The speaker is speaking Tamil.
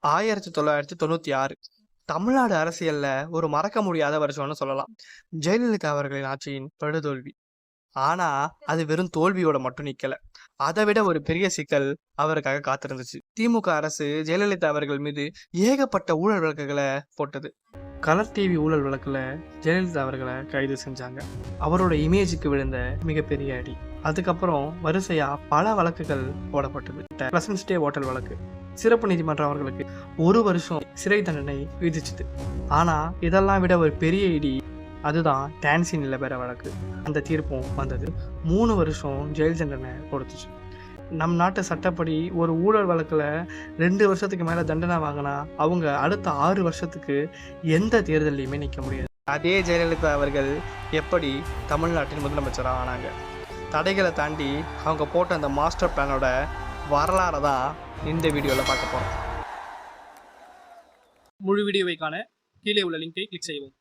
ஆயிரத்தி தொள்ளாயிரத்தி தொண்ணூத்தி ஆறு. தமிழ்நாடு அரசியல்ல ஒரு மறக்க முடியாத வருஷம்னு சொல்லலாம். ஜெயலலிதா அவர்களின் ஆட்சியின் படுதோல்வி ஆனா அது வெறும் தோல்வியோட மட்டும் நிக்கல. அதை விட ஒரு பெரிய சிக்கல் அவருக்காக காத்திருந்துச்சு. திமுக அரசு ஜெயலலிதா அவர்கள் மீது ஏகப்பட்ட ஊழல் வழக்குகளை போட்டது. கலர் டிவி ஊழல் வழக்கில் ஜெயலலிதா அவர்களை கைது செஞ்சாங்க. அவரோட இமேஜுக்கு விழுந்த மிகப்பெரிய அடி. அதுக்கப்புறம் வரிசையாக பல வழக்குகள் போடப்பட்டது. பிரசன்ஸ் டே ஹோட்டல் வழக்கு சிறப்பு நீதிமன்றம் அவர்களுக்கு ஒரு வருஷம் சிறை தண்டனை விதிச்சுது. ஆனால் இதெல்லாம் விட ஒரு பெரிய இடி அதுதான் டான்சி நிலபெற வழக்கு. அந்த தீர்ப்பும் வந்தது. மூணு வருஷம் ஜெயில் தண்டனை கொடுத்துச்சு. நம் நாட்டு சட்டப்படி ஒரு ஊழல் வழக்கில் ரெண்டு வருஷத்துக்கு மேலே தண்டனை வாங்கினா அவங்க அடுத்த ஆறு வருஷத்துக்கு எந்த தேர்தலையுமே நிற்க முடியாது. அதே ஜெயலலிதா அவர்கள் எப்படி தமிழ்நாட்டின் முதலமைச்சராக ஆனாங்க? தடைகளை தாண்டி அவங்க போட்ட அந்த மாஸ்டர் பிளானோட வரலாறை தான் இந்த வீடியோவில் பார்க்க போகிறோம் முழு வீடியோவை காண கீழே உள்ள லிங்கை கிளிக் செய்யவும்.